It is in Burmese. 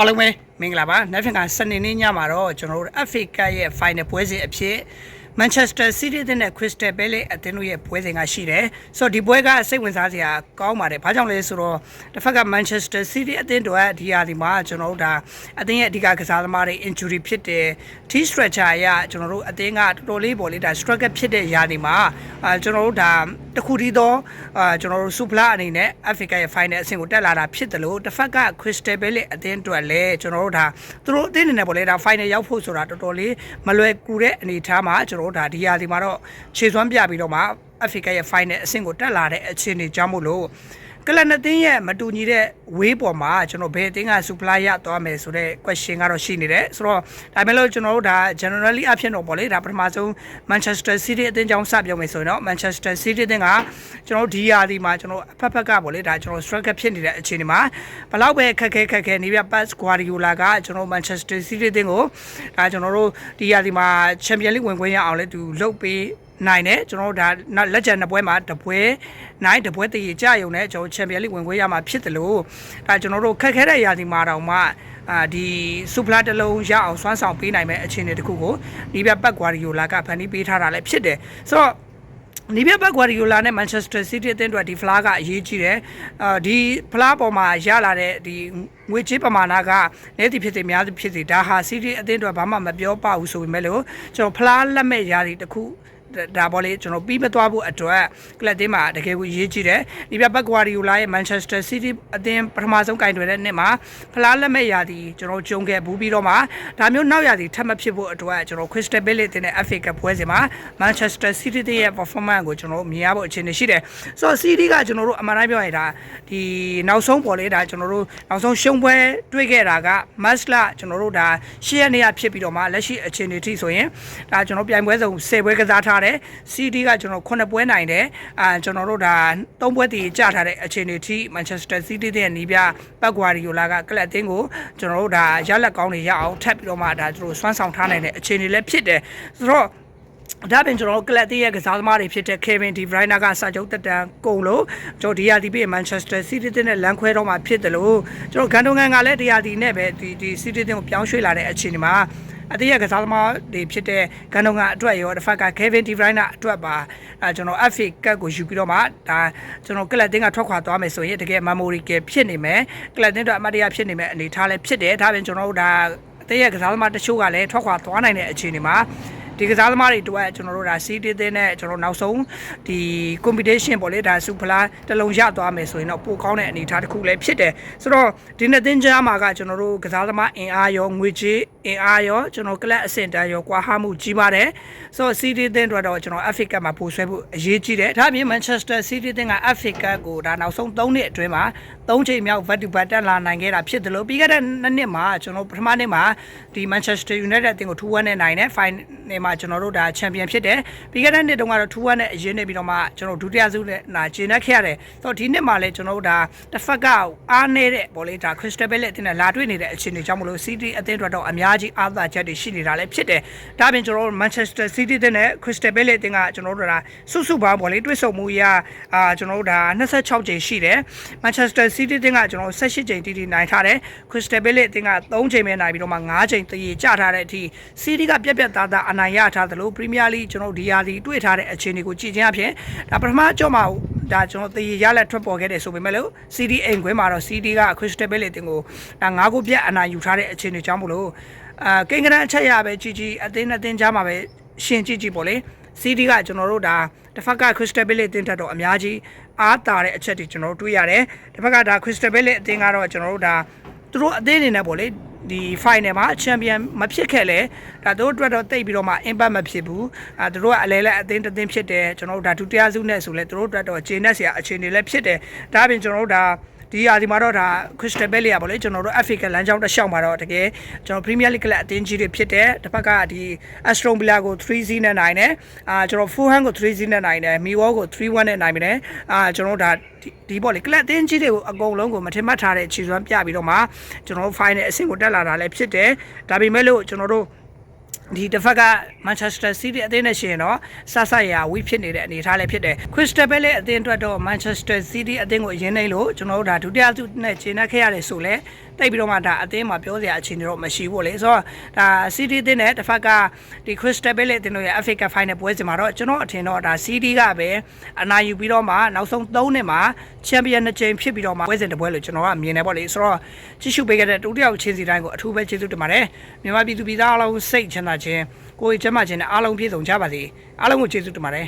အားလုံးပဲမင်္ဂလာပါနောက်ဖြစ်ကစနေနေ့ညမှာတော့ကျွန်တော်တို့ FA Cup ရဲ့ final ပွဲစဉ်အဖြစ် Manchester City တဲ့နဲ့ Crystal Palace အသင်းတို့ရဲ့ပွဲစဉ်ကရှိတယ်ဆိုတော့ဒီပွဲကစိတ်ဝင်စားစရာကောင်းပါတယ်ဘာကြောင့်လဲဆိုတော့တစ်ဖက်က Manchester City အသင်းတို့ကဒီဟာဒီမှာကျွန်တော်တို့ဒါအသင်းရဲ့အဓိကကစားသမားတွေ injury ဖြစ်တယ် T stretcher အရကျွန်တော်တို့အသင်းကတော်တော်လေးပေါ်လေးဒါ struggle ဖြစ်တဲ့ຢာဒီမှာအာကျွန်တော်တို့ဒါတစ်ခုတည်းသောအာကျွန်တော်တို့ Super အနေနဲ့ Africa ရဲ့ final အဆင့်ကိုတက်လာတာဖြစ်တယ်လို့တစ်ဖက်က Crystal Palace အသင်းတို့လည်းကျွန်တော်တို့ဒါသူတို့အသင်းအနေနဲ့ပေါ်လေးဒါ final ရောက်ဖို့ဆိုတာတော်တော်လေးမလွယ်ကူတဲ့အနေအထားမှာကျွန်တော်တို့ဒါဒီဟာဒီမှာတော့ခြေစွမ်းပြပြီးတော့မှ Africa ရဲ့ final အဆင့်ကိုတက်လာတဲ့အခြေအနေကြောင့်မို့လို့ကလပ်နှစ်သင်းရဲ့မတူညီတဲ့ ဝေးပေါ်မှာကျွန်တော်ဘယ်အသင်းက supply ရသွားမယ်ဆိုတဲ့ question ကတော့ရှိနေတယ်ဆိုတော့ဒါပေမဲ့လို့ကျွန်တော်တို့ဒါ generally အဖြစ်တော့ပေါ့လေဒါပထမဆုံး Manchester City အသင်းကြောင့်စပြောမယ်ဆိုရင်တော့ Manchester City အသင်းကကျွန်တော်တို့ဒီယာဒီမှာကျွန်တော်အဖက်ဖက်ကပေါ့လေဒါကျွန်တော် struggle ဖြစ်နေတဲ့အခြေအနေမှာဘလောက်ပဲခက်ခဲခက်ခဲနေပြ Pep Guardiola ကကျွန်တော် Manchester City အသင်းကိုဒါကျွန်တော်တို့ဒီယာဒီမှာ Champions League ဝင်ခွင့်ရအောင်လဲသူလုပ်ပေးနိုင်တယ်ကျွန်တော်တို့ဒါနောက်လက်ကျန်နှစ်ပွဲမှာတပွဲနိုင်တပွဲတည်ကြရုံနဲ့ကျွန်တော်ချန်ပီယံလိဝင်ခွင့်ရမှာဖြစ်တယ်လို့ဒါကျွန်တော်တို့ခက်ခဲတဲ့ရာသီမှာတော့မှအာဒီစူပလာတစ်လုံးရအောင်စွမ်းဆောင်ပေးနိုင်မဲ့အခြေအနေတစ်ခုကိုဒီပြပတ်ကွာရီယိုလာကဖန်တီးပေးထားတာလည်းဖြစ်တယ်ဆိုတော့နီးပြပတ်ကွာရီယိုလာနဲ့မန်ချက်စတာစီးတီးအသင်းတို့ဒီဖလားကအရေးကြီးတယ်။အာဒီဖလားပေါ်မှာရလာတဲ့ဒီငွေကြေးပမာဏကနေသည်ဖြစ်စေများသည်ဖြစ်စေဒါဟာစီးတီးအသင်းတို့ဘာမှမပြောပါဘူးဆိုပေမဲ့လို့ကျွန်တော်ဖလားလက်မဲ့ရာသီတစ်ခု ဒါပေါ်လေကျွန်တော်ပြီးမသွားဖို့အတွက်ကလပ်တင်းမှာတကယ်ကိုရေးကြည့်တယ်ဒီပြဘက်ကွာရီယိုလာရဲ့ Manchester City အသင်းပထမဆုံးကင်တွယ်တဲ့နှစ်မှာဖလားလက်မဲ့ရာသီကျွန်တော်ကြုံခဲ့ဘူးပြီးတော့မှဒါမျိုးနောက်ရာသီထပ်မဖြစ်ဖို့အတွက်ကျွန်တော် Crystal Palace အသင်းနဲ့ FA Cup ပွဲစဉ်မှာ Manchester City ရဲ့ performance ကိုကျွန်တော်မြင်ရဖို့အခြေအနေရှိတယ်ဆိုတော့ City ကကျွန်တော်တို့အမှန်တိုင်းပြောရင်ဒါဒီနောက်ဆုံးပေါ်လေဒါကျွန်တော်တို့နောက်ဆုံးရှုံးပွဲတွေ့ခဲ့တာက match လကျွန်တော်တို့ဒါရှေ့ရနေရဖြစ်ပြီးတော့မှလက်ရှိအခြေအနေထိဆိုရင်ဒါကျွန်တော်ပြိုင်ပွဲစုံ10ပွဲကစားထားတယ် CD ကကျွန်တော်9ပွဲနိုင်တယ်အာကျွန်တော်တို့ဒါ3ပွဲတည်ကြထားတဲ့အခြေအနေထိ Manchester City တဲ့နီးပြပတ်ကွာရီယိုလာကကလပ်တင်းကိုကျွန်တော်တို့ဒါရလက်ကောင်းတွေရအောင်ထပ်ပြီးတော့မှဒါသူတို့စွမ်းဆောင်ထားနိုင်တဲ့အခြေအနေလည်းဖြစ်တယ်ဆိုတော့ဒါပြင်ကျွန်တော်တို့ကလပ်တီးရဲ့ကစားသမားတွေဖြစ်တဲ့ Kevin De Bruyne ကစာချုပ်တက်တန်းကုန်လို့ကျွန်တော်ဒီယာဒီပြည့် Manchester City တင်းနဲ့လမ်းခွဲတော့မှဖြစ်တယ်လို့ကျွန်တော်ဂန်တိုငန်ကလည်းဒီယာဒီနဲ့ပဲဒီဒီ City တင်းကိုပြောင်းရွှေ့လာတဲ့အခြေအနေမှာ အတရကစားသမားတွေဖြစ်တဲ့ဂန်တိုငန်အတွက်ရောတစ်ဖက်က Kevin De Bruyne အတွက်ပါအဲကျွန်တော် FA Cup ကိုယူပြီးတော့မှဒါကျွန်တော်ကလပ်တင်းကထွက်ခွာသွားမယ်ဆိုရင်တကယ် memory ကဖြစ်နေမယ်ကလပ်တင်းတို့အမတ်တရဖြစ်နေမယ်အနေထားလည်းဖြစ်တယ်ဒါပြင်ကျွန်တော်တို့ဒါအတရကစားသမားတချို့ကလည်းထွက်ခွာသွားနိုင်တဲ့အခြေအနေမှာ ဒီကစားသမားတွေတို့ကျွန်တော်တို့ဒါစီးတေးသေးနဲ့ကျွန်တော်နောက်ဆုံးဒီ competition ပေါ့လေဒါစူဖလားတစ်လုံးရသွားမယ်ဆိုရင်တော့ပိုကောင်းတဲ့အနေအထားတစ်ခုလည်းဖြစ်တယ်ဆိုတော့ဒီနှစ်သင်းကြားမှာကကျွန်တော်တို့ကစားသမားအင်အားရောငွေကြေးအင်အားရောကျွန်တော်ကလပ်အဆင့်တန်းရောကွာဟမှုကြီးပါတယ်ဆိုတော့စီးတေးသင်းတို့တော့ကျွန်တော် Africa မှာပို့ဆွဲဖို့အရေးကြီးတယ်ဒါအပြင် Manchester City သင်းက Africa ကိုဒါနောက်ဆုံး3နှစ်အတွင်းမှာ3ချိန်မြောက် back to back တက်လာနိုင်ခဲ့တာဖြစ်တယ်လို့ပြီးခဲ့တဲ့နှစ်မှာကျွန်တော်ပထမနှစ်မှာဒီ Manchester United အသင်းကို2-1နဲ့နိုင်တယ် final မှာကျွန်တော်တို့ဒါချန်ပီယံဖြစ်တယ်ပြီးခဲ့တဲ့နှစ်တုန်းကတော့2-1နဲ့အရင်နေပြီးတော့မှကျွန်တော်ဒုတိယဆုနဲ့နာကျင်းနှက်ခဲ့ရတယ်ဆိုတော့ဒီနှစ်မှာလည်းကျွန်တော်တို့ဒါတစ်ဖက်ကအားနေတဲ့ဗောလေဒါ Crystal Palace အသင်းနဲ့လာတွေ့နေတဲ့အခြေအနေကြောင့်မလို့ City အသင်းအတွက်တော့အများကြီးအားသာချက်တွေရှိနေတာလည်းဖြစ်တယ်ဒါပြင်ကျွန်တော်တို့ Manchester City အသင်းနဲ့ Crystal Palace အသင်းကကျွန်တော်တို့ဒါစုစုပေါင်းဗောလေတွေ့ဆုံမှုရအာကျွန်တော်တို့ဒါ26ချိန်ရှိတယ် Manchester City အသင်းကကျွန်တော်18ချိန်တီးတီးနိုင်ထားတယ် Crystal Palace အသင်းက3ချိန်ပဲနိုင်ပြီးတော့မှ9ချိန်တည်ကြထားတဲ့အထိ City ကပြက်ပြက်သားသားအနိုင်ရထားသလို Premier League ကျွန်တော်ဒီယာဒီတွေ့ထားတဲ့အခြေအနေကိုကြည့်ခြင်းအဖြစ်ဒါပထမကြောမှာဒါကျွန်တော်တည်ရလက်ထွက်ပေါ်ခဲ့တယ်ဆိုပေမဲ့လို့ CD အိမ်ခွဲမှာတော့ CD က Crystal Palace တင်ကိုဒါ၅ခုပြတ်အနိုင်ယူထားတဲ့အခြေအနေကြောင့်မလို့အာကိန်းကရန်အချက်ရပဲကြည့်ကြည့်အသင်းနဲ့အသင်းကြားမှာပဲရှင်ကြည့်ကြည့်ပေါ့လေ CD ကကျွန်တော်တို့ဒါတစ်ဖက်က Crystal Palace တင်တက်တော့အများကြီးအားတာတဲ့အချက်တွေကျွန်တော်တို့တွေ့ရတယ်တစ်ဖက်ကဒါ Crystal Palace အသင်းကတော့ကျွန်တော်တို့ဒါသူတို့အသင်းအနေနဲ့ပေါ့လေ ဒီ final မှာချန်ပီယံမဖြစ်ခဲ့လဲဒါတို့အတွက်တော့တိတ်ပြီးတော့မှ impact မဖြစ်ဘူးအဲတို့ကအလဲလဲအသင်းတစ်သင်းဖြစ်တယ်ကျွန်တော်တို့ဒါဒုတိယစုနဲ့ဆိုလဲတို့အတွက်တော့ခြေနဲ့ဆရာအခြေအနေလည်းဖြစ်တယ်ဒါအပြင်ကျွန်တော်တို့ဒါ ဒီရာဒီမှာတော့ဒါ Crystal Palace ရပါလေကျွန်တော်တို့ Africa လမ်းကြောင်းတစ်လျှောက်မှာတော့တကယ်ကျွန်တော် Premier League ကလပ်အသင်းကြီးတွေဖြစ်တယ်တစ်ဖက်ကဒီ Aston Villa ကို3-0နဲ့နိုင်တယ်အာကျွန်တော် Fulham ကို3-0နဲ့နိုင်တယ် Millwall ကို3-1နဲ့နိုင်ပြီတယ်အာကျွန်တော်တို့ဒါဒီပေါ့လေကလပ်အသင်းကြီးတွေကိုအကုန်လုံးကိုမထင်မှတ်ထားတဲ့ခြေစွမ်းပြပြီးတော့မှကျွန်တော်တို့ final အဆင့်ကိုတက်လာတာလည်းဖြစ်တယ်ဒါပေမဲ့လို့ကျွန်တော်တို့ ဒီတစ်ဖက်က Manchester City အသင်းနဲ့ရှင်တော့ဆဆရာဝိဖြစ်နေတဲ့အနေအထားလည်းဖြစ်တယ် Crystal Palace အသင်းအတွက်တော့ Manchester City အသင်းကိုအရင်နေလို့ကျွန်တော်တို့ဒါဒုတိယစုနဲ့ခြေနှက်ခဲ့ရတယ်ဆိုလဲတတိတ်ပြီးတော့မှဒါအသင်းမှာပြောစရာအခြေအနေတော့မရှိဘူးလေဆိုတော့ဒါ CD အသင်းနဲ့တစ်ဖက်ကဒီ Crystal Palace အသင်းတို့ရဲ့ FA Cup Final ပွဲစဉ်မှာတော့ကျွန်တော်အထင်တော့ဒါ CD ကပဲအနာယူပြီးတော့မှနောက်ဆုံး3နှစ်မှာ Champion နှစ်ကြိမ်ဖြစ်ပြီးတော့မှပွဲစဉ်တစ်ပွဲလို့ကျွန်တော်ကမြင်နေပေါ့လေဆိုတော့ကြည့်ရှုပေးခဲ့တဲ့တူတယောက်ချင်းစီတိုင်းကိုအထူးပဲကျေးဇူးတင်ပါတယ်မြန်မာပြည်သူပြည်သားအားလုံးစိတ်ချမ်းသာခြင်းကိုယ်ကျန်းမာခြင်းနဲ့အားလုံးပြည့်စုံကြပါစေအားလုံးကိုကျေးဇူးတင်ပါတယ်